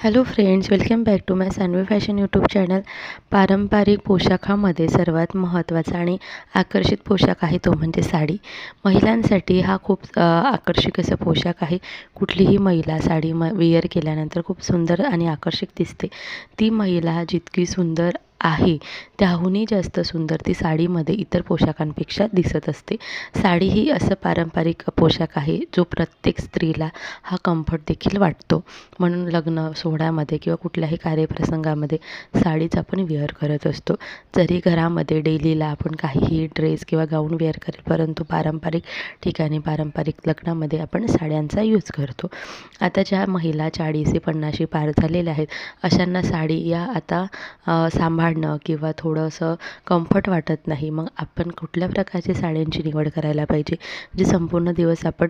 Hello friends welcome back to my Sanvi fashion YouTube channel पारंपरिक पोशाखामध्ये सर्वात महत्त्वाचा आणि आकर्षित पोशाख आहे तो म्हणजे साडी. महिलांसाठी हा खूप आकर्षक असा पोशाख आहे. कुठलीही महिला साडी म विअर केल्यानंतर खूप सुंदर आणि आकर्षक दिसते. ती महिला जितकी सुंदर आहे. त्याहूनही जास्त सुंदर ती साडीमध्ये इतर पोशाखांपेक्षा दिसत असते. साडी ही असं पारंपरिक पोशाख आहे जो प्रत्येक स्त्रीला हा कम्फर्ट देखील वाटतो. म्हणून लग्न सोहळ्यामध्ये किंवा कुठल्याही कार्यप्रसंगामध्ये साडीच आपण वेअर करत असतो. जरी घरामध्ये डेलीला आपण काहीही ड्रेस किंवा गाऊन वेअर करेल परंतु पारंपरिक ठिकाणी पारंपरिक लग्नामध्ये आपण साड्यांचा यूज करतो. आता ज्या महिला चाळीसी पन्नाशी पार झालेल्या आहेत अशांना साडी या आता सांभाळ काढणं किंवा थोडंसं कम्फर्ट वाटत नाही. मग आपण कुठल्या प्रकारच्या साड्यांची निवड करायला पाहिजे? जे संपूर्ण दिवस आपण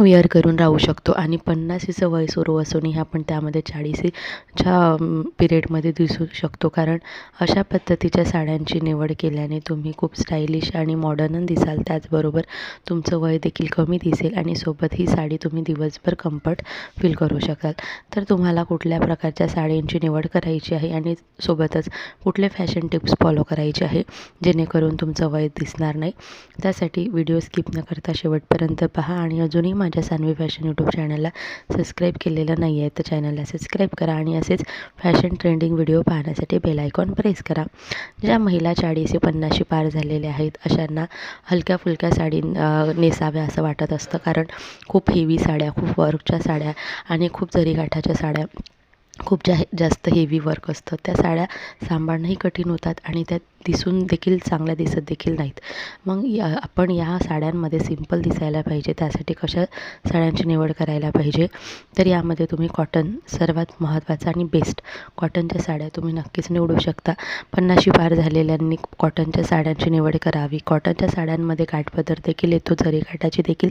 वेअर करून राहू शकतो. आणि पन्नासीचं वय सुरू असूनही आपण त्यामध्ये चाळीसीच्या पिरियडमध्ये दिसू शकतो. कारण अशा पद्धतीच्या साड्यांची निवड केल्याने तुम्ही खूप स्टायलिश आणि मॉडर्न दिसाल. त्याचबरोबर तुमचं वय देखील कमी दिसेल आणि सोबत ही साडी तुम्ही दिवसभर कम्फर्ट फील करू शकाल. तर तुम्हाला कुठल्या प्रकारच्या साड्यांची निवड करायची आहे आणि सोबतच कुठले फॅशन टिप्स फॉलो करायचे आहे जेणेकरून तुमचं वय दिसणार नाही? त्यासाठी व्हिडिओ स्किप न करता शेवटपर्यंत पहा आणि अजूनही माझ्या सानवी फॅशन यूट्यूब चॅनलला सबस्क्राईब केलेलं नाही आहे तर चॅनलला सबस्क्राईब करा आणि असेच फॅशन ट्रेंडिंग व्हिडिओ पाहण्यासाठी बेल आयकॉन प्रेस करा. ज्या महिला चाळीस पन्नाशी पार झालेल्या आहेत अशांना हलक्या फुलक्या साडी नेसाव्या असं वाटत असतं कारण खूप हेवी साड्या खूप वर्कच्या साड्या आणि खूप जरीगाठाच्या साड्या खूप जा जास्त हेवी वर्क असतं. त्या साड्या सांभाळणंही कठीण होतात आणि त्या दिसून देखील चांगल्या दिसत देखील नाहीत. मग या आपण या साड्यांमध्ये सिंपल दिसायला पाहिजे. त्यासाठी कशा साड्यांची निवड करायला पाहिजे? तर यामध्ये तुम्ही कॉटन सर्वात महत्त्वाचं आणि बेस्ट कॉटनच्या साड्या तुम्ही नक्कीच निवडू शकता. पन्नाशी पार झालेल्यांनी कॉटनच्या साड्यांची निवड करावी. कॉटनच्या साड्यांमध्ये काठपदर देखील येतो. जरी काठाची देखील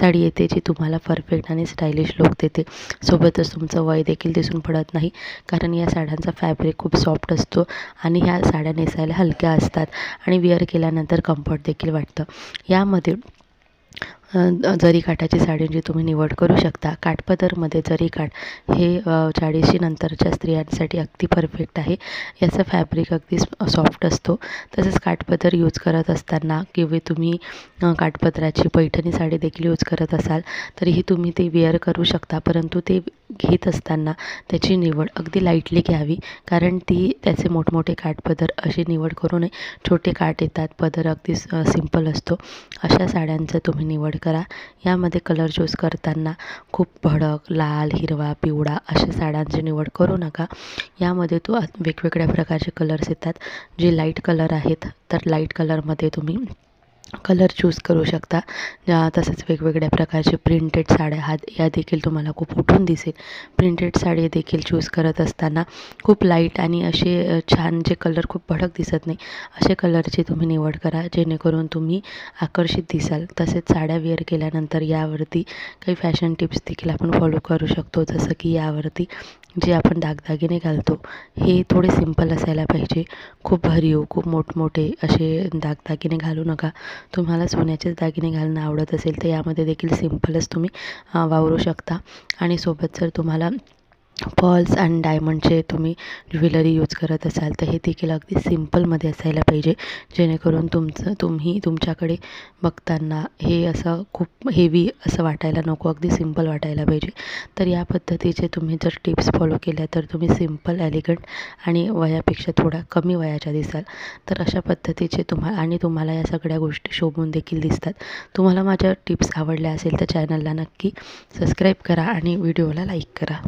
साडी येते जी तुम्हाला परफेक्ट आणि स्टायलिश लुक देते. सोबतच तुमचं वय देखील दिसून पडत नाही. कारण या साड्यांचा फॅब्रिक खूप सॉफ्ट असतो आणि ह्या साड्या नेसायला हलक्या असतात आणि विअर केल्यानंतर कम्फर्ट देखील वाटतं. यामध्ये जरी काठाची साडींची तुम्ही निवड करू शकता काठपदरमध्ये जरी काठ हे चाळीशी नंतरच्या स्त्रियांसाठी अगदी परफेक्ट आहे. याचं फॅब्रिक अगदी सॉफ्ट असतो. तसेच काठपदर यूज करत असताना किंवा तुम्ही काठपदराची पैठणी साडी देखील यूज करत असाल तरीही तुम्ही ते वेअर करू शकता. परंतु ते घेत असताना त्याची निवड अगदी लाईटली घ्यावी कारण ती त्याचे मोठमोठे काठपदर अशी निवड करू नये. छोटे काठ येतात पदर अगदी सिंपल असतो. अशा साड्यांचं तुम्ही निवड करा. यामध्ये कलर चूज करताना खूप भडक लाल हिरवा पिवळा अशा साड्यांची निवड करू नका. यामध्ये तो वेगवेगळ्या प्रकारचे कलर्स येतात. जे लाइट कलर आहेत तर लाइट कलरमध्ये तुम्ही कलर चूज करू शकता. तसंच वेगवेगळ्या प्रकारचे प्रिंटेड साड्या हा या देखील तुम्हाला खूप उठून दिसेल. प्रिंटेड साडी देखील चूज करत असताना खूप लाइट आणि असे छान जे कलर खूप भडक दिसत नाही असे कलरची तुम्ही निवड करा. जेणेकरून तुम्ही आकर्षित दिसाल. तसेच साड्या वेअर केल्यानंतर यावरती काही फॅशन टिप्स देखील आपण फॉलो करू शकतो. जसं की यावरती जे आपण दागदागिने घालतो हे थोडे सिंपल असायला पाहिजे. खूप भरीव खूप मोठमोठे असे दागदागिने घालू नका. तुम्हाला सोन्याचेच दागिने घालणं आवडत असेल तर यामध्ये देखील सिम्पलच तुम्ही वावरू शकता. आणि सोबत जर तुम्हाला पर्ल्स अँड डायमंडचे तुम्ही ज्वेलरी यूज करत असाल तर हे देखील अगदी सिम्पलमध्ये असायला पाहिजे जेणेकरून तुमचं तुम्ही तुमच्याकडे बघताना हे असं खूप हेवी असं वाटायला नको अगदी सिंपल वाटायला पाहिजे. तर या पद्धतीचे तुम्ही जर टिप्स फॉलो केल्या तर तुम्ही सिंपल ॲलिगंट आणि वयापेक्षा थोडा कमी वयाच्या दिसाल. तर अशा पद्धतीचे तुम्हा आणि तुम्हाला या सगळ्या गोष्टी शोभून देखील दिसतात. तुम्हाला माझ्या टिप्स आवडल्या असेल तर चॅनलला नक्की सबस्क्राईब करा आणि व्हिडिओला लाईक करा.